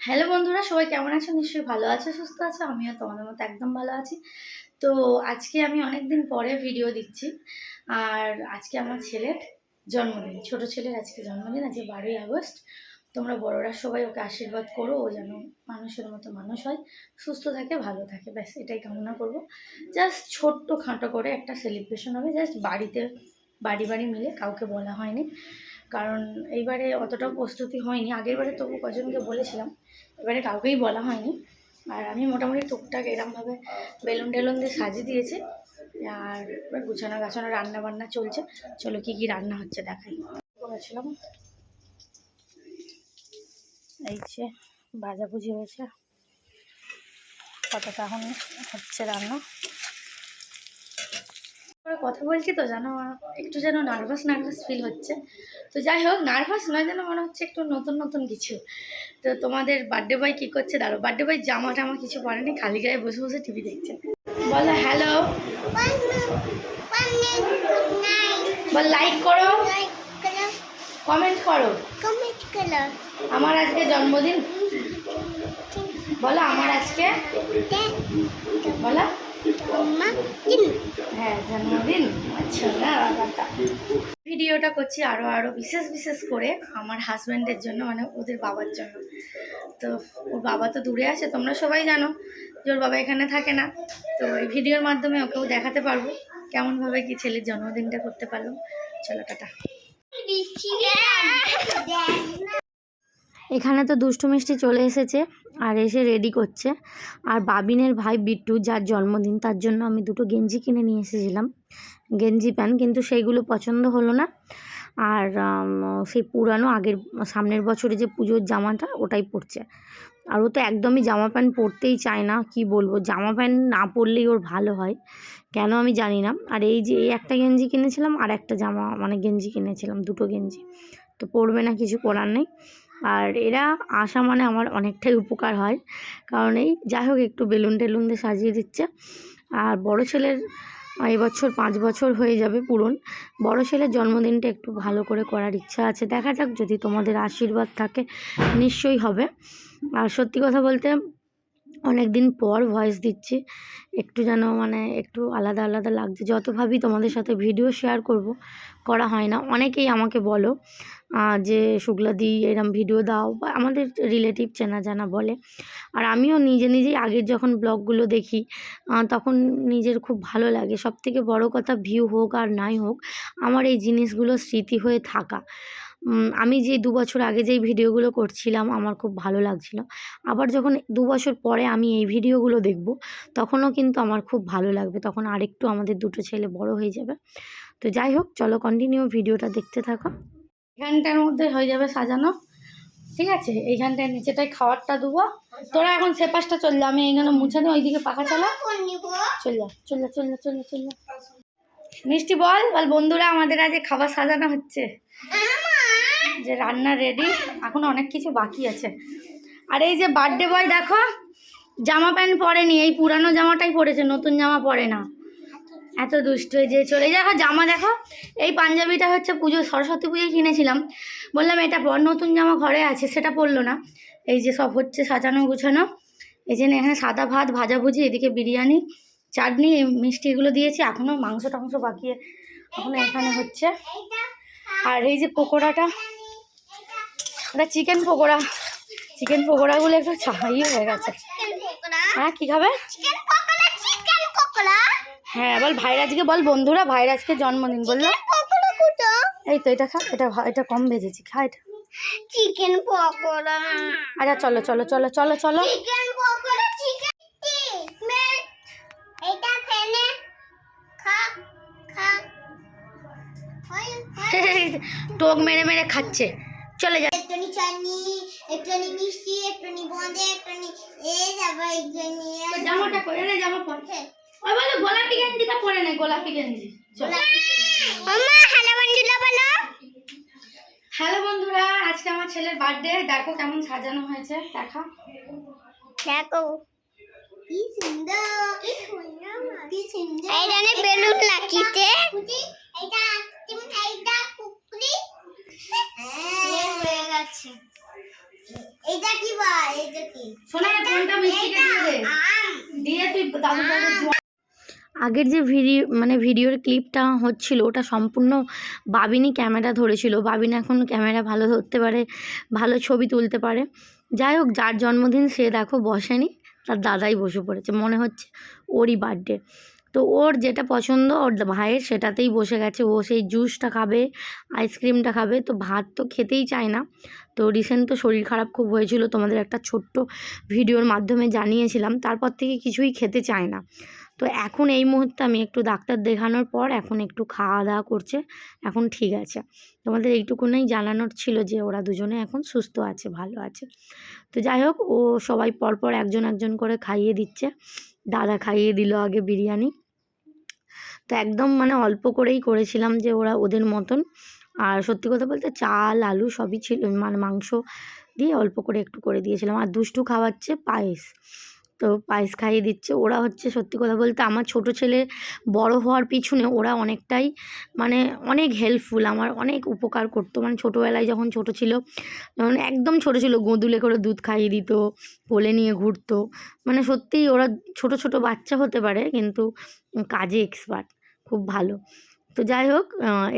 Hello বন্ধুরা, সবাই কেমন আছো? নিশ্চয়ই ভালো আছো, সুস্থ আছো? আমিও তোমাদের মতো একদম ভালো আছি। তো আজকে আমি অনেক দিন পরে ভিডিও দিচ্ছি। আর আজকে আমার ছেলের জন্মদিন, ছোট ছেলের আজকে জন্মদিন, আজকে বারোই আগস্ট। তোমরা বড়রা সবাই ওকে আশীর্বাদ করো, ও যেন মানুষের মতো মানুষ হয়, সুস্থ থাকে, ভালো থাকে, ব্যাস, এটাই কামনা করব। জাস্ট ছোট্ট খাঁটো করে একটা সেলিব্রেশন হবে জাস্ট বাড়িতে, বাড়ি বাড়ি মিলে কাউকে বলা হয়নি। কারণ এইবারে অতটা প্রস্তুতি হয়নি। আগের বারে তবু কজনকে বলেছিলাম, এবারে কাউকেই বলা হয়নি। আর আমি মোটামুটি টুকটাক এরমভাবে বেলুন টেলুন দিয়ে সাজিয়ে দিয়েছি। আর গুছানো গাছানো রান্না বান্না চলছে। চলো কি কি রান্না হচ্ছে দেখাই। করেছিলাম এই যে ভাজাভুজি হয়েছে। কতটা এখন হচ্ছে রান্না? কথা বলছি তো যেন একটু যেন নার্ভাস নার্ভাস ফিল হচ্ছে। তো যাই হোক নার্ভাস নয় যেন মনে হচ্ছে একটু নতুন নতুন কিছু। তো তোমাদের বার্থডে বয় কী করছে? দাঁড়ো বার্থডে বয় জামা টামা কিছু পরেনি, খালি গায়ে বসে বসে টিভি দেখছে। বলো হ্যালো বল লাইক করো। কমেন্ট করো। আমার আজকে জন্মদিন? বলো আমার আজকে? বলো। হ্যাঁ জন্মদিন। আচ্ছা ভিডিওটা করছি আরও আরও বিশেষ বিশেষ করে আমার হাজব্যান্ডের জন্য মানে ওদের বাবার জন্য। তো ওর বাবা তো দূরে আছে তোমরা সবাই জানো যে ওর বাবা এখানে থাকে না। তো এই ভিডিওর মাধ্যমে ওকেও দেখাতে পারব কেমনভাবে কি ছেলের জন্মদিনটা করতে পারলাম চলো টাটা। এখানে তো দুষ্টু মিষ্টি চলে এসেছে আর এসে রেডি করছে। আর বাবিনের ভাই বিট্টু, যার জন্মদিন, তার জন্য আমি দুটো গেঞ্জি কিনে নিয়ে এসেছিলাম। গেঞ্জি প্যান্ট, কিন্তু সেইগুলো পছন্দ হলো না। আর সেই পুরানো আগের, সামনের বছরে যে পুজোর জামাটা, ওটাই পরছে। আর ও তো একদমই জামা প্যান্ট পরতেই চায় না, কি বলব? জামা প্যান্ট না পরলেই ওর ভালো হয়। কেন আমি জানি না। আর এই যে, এই একটা গেঞ্জি কিনেছিলাম, আর একটা জামা মানে গেঞ্জি কিনেছিলাম, দুটো গেঞ্জি। তো পরবে না, কিছু করার নেই। আর এরা আসা মানে আমার অনেকটাই উপকার হয়। কারণ এই যাই হোক একটু বেলুন টেলুন দিয়ে সাজিয়ে দিচ্ছে। আর বড় ছেলের এবছর পাঁচ বছর হয়ে যাবে পূরণ। বড় ছেলের জন্মদিনটা একটু ভালো করে করার ইচ্ছা আছে। দেখা যাক যদি তোমাদের আশীর্বাদ থাকে, নিশ্চয়ই হবে। আর সত্যি কথা বলতে অনেক দিন পর ভয়েস দিচ্ছি। একটু যেন মানে একটু আলাদা আলাদা লাগছে। যত ভাবি তোমাদের সাথে ভিডিও শেয়ার করব, করা হয় না। অনেকেই আমাকে বলো যে শুক্লাদি এরম ভিডিও দাও। বা আমাদের রিলেটিভ চেনা জানা বলে। আর আমিও নিজে নিজেই আগের যখন ব্লগগুলো দেখি তখন নিজের খুব ভালো লাগে। সব থেকে বড়ো কথা ভিউ হোক আর নাই হোক, আমার এই জিনিসগুলো স্মৃতি হয়ে থাকা। আমি যে দু বছর আগে যেই ভিডিওগুলো করছিলাম, আমার খুব ভালো লাগছিল। আবার যখন দু বছর পরে আমি এই ভিডিওগুলো দেখব, তখনও কিন্তু আমার খুব ভালো লাগবে। তখন আরেকটু আমাদের দুটো ছেলে বড় হয়ে যাবে। তো যাই হোক, চলো কন্টিনিউ ভিডিওটা দেখতে থাকো। এখানটার মধ্যে হয়ে যাবে সাজানো। ঠিক আছে? এইখানটায় নিচেটায় খাবারটা দেবো। তোরা এখন সে পাশটা চল, আমি এইখানে মুছে দিই ওইদিকে পাখা চালা। চল চল যা, চল চল যা চল যা। মিষ্টি বল বল বন্ধুরা, আমাদের আজ খাবার সাজানো হচ্ছে। যে রান্না রেডি এখন অনেক কিছু বাকি আছে। আর এই যে বার্থডে বয় দেখো, জামা প্যান্ট পরেনি, এই পুরানো জামাটাই পরেছে, নতুন জামা পরে না। এত দুষ্ট হয়ে যে চলে দেখো জামা দেখো, এই পাঞ্জাবিটা হচ্ছে পুজো, সরস্বতী পুজোয় কিনেছিলাম। বললাম, এটা পর নতুন জামা ঘরে আছে, সেটা পরলো না। এই যে সব হচ্ছে সাজানো গুছানো। এই জন্য এখানে সাদা ভাত ভাজাভুজি এদিকে বিরিয়ানি, চাটনি, মিষ্টি এগুলো দিয়েছি। এখনও মাংস টাংস বাকিয়ে এখনও এখানে হচ্ছে। আর এই যে পকোড়াটা এটা চিকেন পকোড়া। চিকেন পকোড়াগুলো একটু ছাই হয়ে গেছে। হ্যাঁ কী খাবে? হ্যাঁ বল ভাইরাজকে বল বন্ধুরা ভাইরাজকে জন্মদিন বলল। এই তো এটা খা এটা এটা কম ভেজেছি খা এটা। চিকেন পকোড়া। আচ্ছা চলো চলো চলো চলো চলো। চিকেন পকোড়া চিকেন এটা ফেনে খা খা। টোক মেরে মেরে খাচ্ছে। চলে যা। একটুনি চাটনি একটুনি মিষ্টি একটুনি বোঁদে একটুনি এই যাবে একটুনি জামাটা পরে নে জামা পর। ওই বলে গোলাপি গেঞ্জিটা পরে নে গোলাপি গেঞ্জি। মামা হ্যালো বন্ধুরা বলো। হ্যালো বন্ধুরা আজকে আমার ছেলের বার্থডে। দেখো কেমন সাজানো হয়েছে দেখা দেখো। কি সুন্দর। কি সুন্দর। সুন্দর। এইখানে বেলুন লাগিতে এটা এইটা কুকুরি হয়ে গেছে এটা কি বল এটা কি শোনা কোনটা মিষ্টিকে দিয়ে দে আম দিয়ে তুই দাদু আগের যে ভিডিও মানে ভিডিওর ক্লিপটা হচ্ছিল, ওটা সম্পূর্ণ বাবিনী ক্যামেরা ধরেছিল। বাবিন এখন ক্যামেরা ভালো ধরতে পারে, ভালো ছবি তুলতে পারে। যাই হোক, যার জন্মদিন সে দেখো বসেনি, তার দাদাই বসে পড়েছে। মনে হচ্ছে ওরই বার্থডে তো ওর যেটা পছন্দ, ওর ভাইয়ের সেটাতেই বসে গেছে। ও সেই জুসটা খাবে আইসক্রিমটা খাবে। তো ভাত তো খেতেই চায় না। তো রিসেন্ট তো শরীর খারাপ খুব হয়েছিল। তোমাদের একটা ছোট্ট ভিডিওর মাধ্যমে জানিয়েছিলাম। তারপর থেকে কিছুই খেতে চায় না। তো এখন এই মুহূর্তে আমি একটু ডাক্তার দেখানোর পর এখন একটু খাওয়া দাওয়া করছে, এখন ঠিক আছে। তোমাদের এইটুকুনেই জানানোর ছিল যে ওরা দুজনে এখন সুস্থ আছে, ভালো আছে। তো যাই হোক, ও সবাই পরপর একজন একজন করে খাইয়ে দিচ্ছে। দাদা খাইয়ে দিল আগে বিরিয়ানি। তো একদম মানে অল্প করেই করেছিলাম যে ওরা ওদের মতন। আর সত্যি কথা বলতে চাল, আলু সবই ছিল মানে মাংস দিয়ে অল্প করে একটু করে দিয়েছিলাম। আর দুষ্টু খাওয়াচ্ছে পায়েস। তো পায়েস খাইয়ে দিচ্ছে। ওরা হচ্ছে সত্যি কথা বলতে আমার ছোট ছেলে বড় হওয়ার পিছনে ওরা অনেকটাই মানে অনেক হেল্পফুল আমার অনেক উপকার করতো। মানে ছোটোবেলায় যখন ছোট ছিল, যখন একদম ছোট ছিল, গোঁদুলে করে দুধ খাইয়ে দিত, কোলে নিয়ে ঘুরতো। মানে সত্যিই ওরা ছোট ছোট বাচ্চা হতে পারে, কিন্তু কাজে এক্সপার্ট খুব ভালো। তো যাই হোক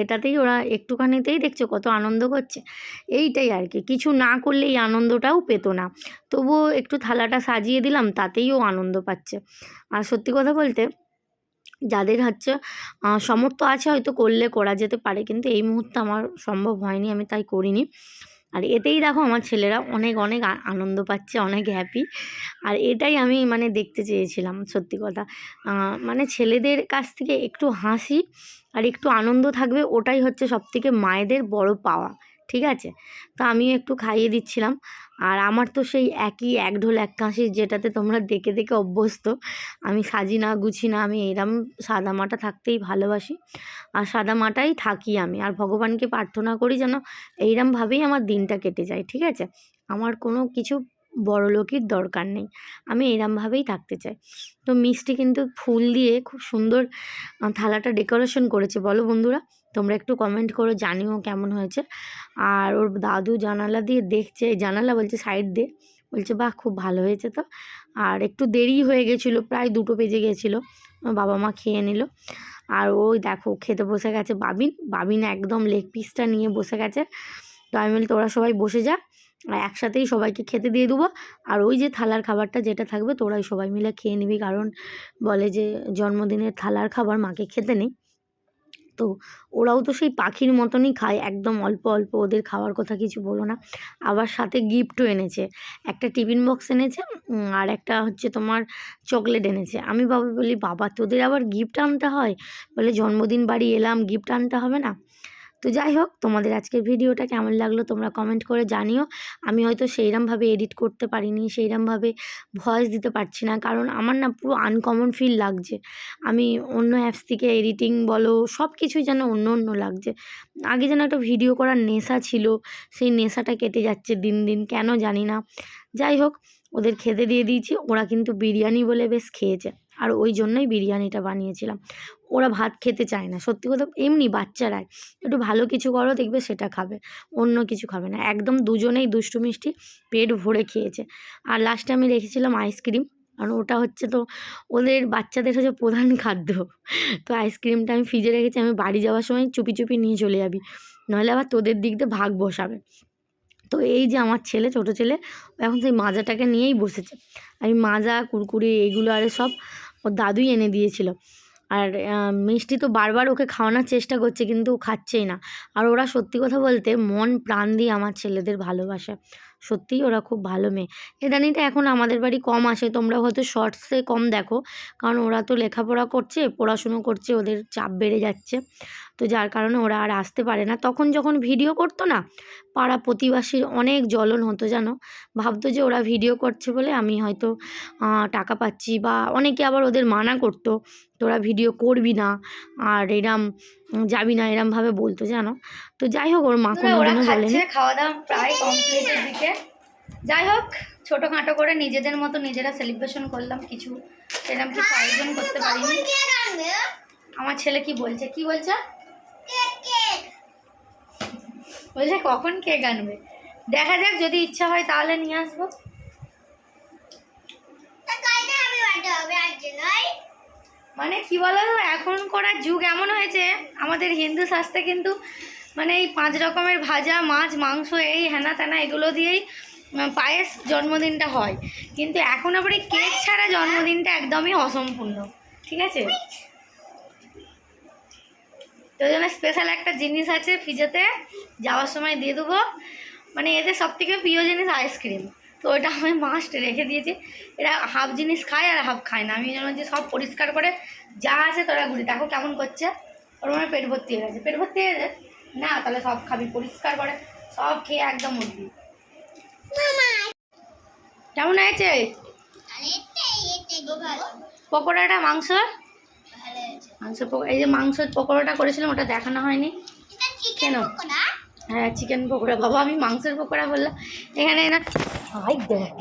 এটাতেই ওরা একটুখানিতেই দেখছ কত আনন্দ করছে। এইটাই আর কি, কিছু না করলে এই আনন্দটাও পেতো না। তবুও একটু থালাটা সাজিয়ে দিলাম, তাতেই ও আনন্দ পাচ্ছে। আর সত্যি কথা বলতে, যাদের হচ্ছে সমর্থ আছে হয়তো করলে করা যেতে পারে, কিন্তু এই মুহূর্তে আমার সম্ভব হয়নি, আমি তাই করিনি। আর এতেই দেখো আমার ছেলেরা অনেক অনেক আনন্দ পাচ্ছে, অনেক হ্যাপি আর এটাই আমি মানে দেখতে চেয়েছিলাম সত্যি কথা। মানে ছেলেদের কাছ থেকে একটু হাসি আর একটু আনন্দ থাকবে ওটাই হচ্ছে সবথেকে মায়েদের বড় পাওয়া, ঠিক আছে? তো আমিও একটু খাইয়ে দিচ্ছিলাম। আর আমার তো সেই একই এক ঢোল, এক কাঁশি যেটাতে তোমরা দেখে দেখে অভ্যস্ত। আমি সাজি না, গুছি না, আমি এরম সাদা মাটা থাকতেই ভালোবাসি। আর সাদা মাটাই থাকি আমি। আর ভগবানকে প্রার্থনা করি যেন এইরমভাবেই আমার দিনটা কেটে যায়, ঠিক আছে? আমার কোনো কিছু বড় লোকের দরকার নেই। আমি এরমভাবেই থাকতে চাই। তো মিষ্টি কিন্তু ফুল দিয়ে খুব সুন্দর থালাটা ডেকোরেশন করেছে, বলো বন্ধুরা। তোমরা একটু কমেন্ট করো জানিও কেমন হয়েছে। আর ওর দাদু জানালা দিয়ে দেখছে জানালা বলছে সাইড দিয়ে। বলছে, বাহ, খুব ভালো হয়েছে তো। আর একটু দেরি হয়ে গেছিল, প্রায় দুটো বেজে গেছিল। বাবা মা খেয়ে নিল। আর ওই দেখো, খেতে বসে গেছে বাবিন। বাবিন একদম লেগ পিসটা নিয়ে বসে গেছে। তো আমি বলি, তোরা সবাই বসে যা, আর একসাথেই সবাইকে খেতে দিয়ে দেবো। আর ওই যে থালার খাবারটা যেটা থাকবে, তোরাই সবাই মিলে খেয়ে নিবি। কারণ বলে যে জন্মদিনের থালার খাবার মাকে খেতে নেই। তো ওরাও তো সেই পাখির মতনই খায়, একদম অল্প অল্প ওদের খাওয়ার কথা কিছু বলো না। আবার সাথে গিফটও এনেছে, একটা টিফিন বক্স এনেছে আর একটা হচ্ছে তোমার চকলেট এনেছে। আমি বাবা বলি, বাবা, তোদের আবার গিফট আনতে হয়? বলে, জন্মদিন বাড়ি এলাম গিফট আনতে হবে না? তো যাই হোক, তোমাদের আজকের ভিডিওটা কেমন লাগল তোমরা কমেন্ট করে জানিও। আমি হয়তো সেইরমভাবে এডিট করতে পারিনি, সেইরমভাবে ভয়েস দিতে পারছি না, কারণ আমার না পুরো আনকমন ফিল লাগছে। আমি অন্য অ্যাপস থেকে এডিটিং বলো সব কিছুই যেন অন্য অন্য লাগছে। আগে যেন একটা ভিডিও করার নেশা ছিল, সেই নেশাটা কেটে যাচ্ছে দিন দিন, কেন জানি না। যাই হোক, ওদের খেতে দিয়ে দিয়েছি, ওরা কিন্তু বিরিয়ানি বলে বেশ খেয়েছে, আর ওই জন্যই বিরিয়ানিটা বানিয়েছিলাম। ওরা ভাত খেতে চায় না। সত্যি কথা, এমনি বাচ্চারাই। একটু ভালো কিছু করো, দেখবে সেটা খাবে। অন্য কিছু খাবে না। একদম দুজনেই দুষ্টু মিষ্টি পেট ভরে খেয়েছে। আর লাস্টে আমি রেখেছিলাম আইসক্রিম কারণ ওটা হচ্ছে তো ওদের বাচ্চাদের হচ্ছে প্রধান খাদ্য। তো আইসক্রিমটা আমি ফ্রিজে রেখেছি, আমি বাড়ি যাওয়ার সময় চুপি চুপি নিয়ে চলে যাবি। নাহলে আবার তোদের দিক দিয়ে ভাগ বসাবে। তো এই যে আমার ছেলে, ছোট ছেলে এখন সেই মাজাটাকে নিয়েই বসেছে। আমি মাজা, কুরকুরি, এইগুলো আরে সব ওর দাদুই এনে দিয়েছিল। আর মিষ্টি তো বারবার ওকে খাওয়ানোর চেষ্টা করছে কিন্তু ও খাচ্ছেই না। আর ওরা সত্যি কথা বলতে মন প্রাণ দিয়ে আমার ছেলেদের ভালোবাসে। সত্যিই ওরা খুব ভালো মেয়ে। এদানিটা এখন আমাদের বাড়ি কম আসে, তোমরা হয়তো শর্টসে কম দেখো। কারণ ওরা তো লেখাপড়া করছে, পড়াশুনো করছে, ওদের চাপ বেড়ে যাচ্ছে। তো যার কারণে ওরা আর আসতে পারে না। তখন যখন ভিডিও করতো না পাড়া প্রতিবাসীর অনেক জ্বলন হতো জানো? ভাবতো যে ওরা ভিডিও করছে বলে আমি হয়তো টাকা পাচ্ছি বা অনেকে আবার ওদের মানা করতো তোরা ভিডিও করবি না আর এরম যাবি না এরমভাবে বলতো জানো? তো যাই হোক ওর মা কোনোদিনও বলেনি। খাওয়া দাওয়া প্রায় কমপ্লিটের দিকে। যাই হোক ছোটোখাটো করে নিজেদের মতো নিজেরা সেলিব্রেশন করলাম। কিছু সেরকম কিছু আয়োজন করতে পারিনি। আমার ছেলে কি বলছে? কি বলছে? বলছে কখন কেক আনবে দেখা যাক যদি ইচ্ছা হয় তাহলে নিয়ে আসব। মানে কি বলো তো এখন করার যুগ এমন হয়েছে আমাদের হিন্দু শাস্ত্রে কিন্তু মানে এই পাঁচ রকমের ভাজা মাছ মাংস এই হেনা তেনা এগুলো দিয়েই পায়েস জন্মদিনটা হয়। কিন্তু এখন আবার এই কেক ছাড়া জন্মদিনটা একদমই অসম্পূর্ণ ঠিক আছে? তো জন্য স্পেশাল একটা জিনিস আছে ফ্রিজেতে যাওয়ার সময় দিয়ে দেবো। মানে এদের সব থেকে প্রিয় জিনিস আইসক্রিম তো ওটা আমি মাস্ট রেখে দিয়েছি। এরা হাফ জিনিস খায় আর হাফ খায় না। আমি যেন যে সব পরিষ্কার করে যা আছে তোরা ঘুরি দেখো কেমন করছে। ওর মানে পেট ভর্তি হয়ে গেছে। পেট ভর্তি হয়ে গেছে? না তাহলে সব খাবি পরিষ্কার করে। সব খেয়ে একদম উঠবি। কেমন হয়েছে? পকোড়াটা মাংস ভালো পকোড়া এই যে মাংসের পকোড়াটা করেছিলাম ওটা দেখানো হয়নি। কেন? হ্যাঁ চিকেন পকোড়া। বাবা আমি মাংসের পকোড়া বললাম। এখানে না দেখ।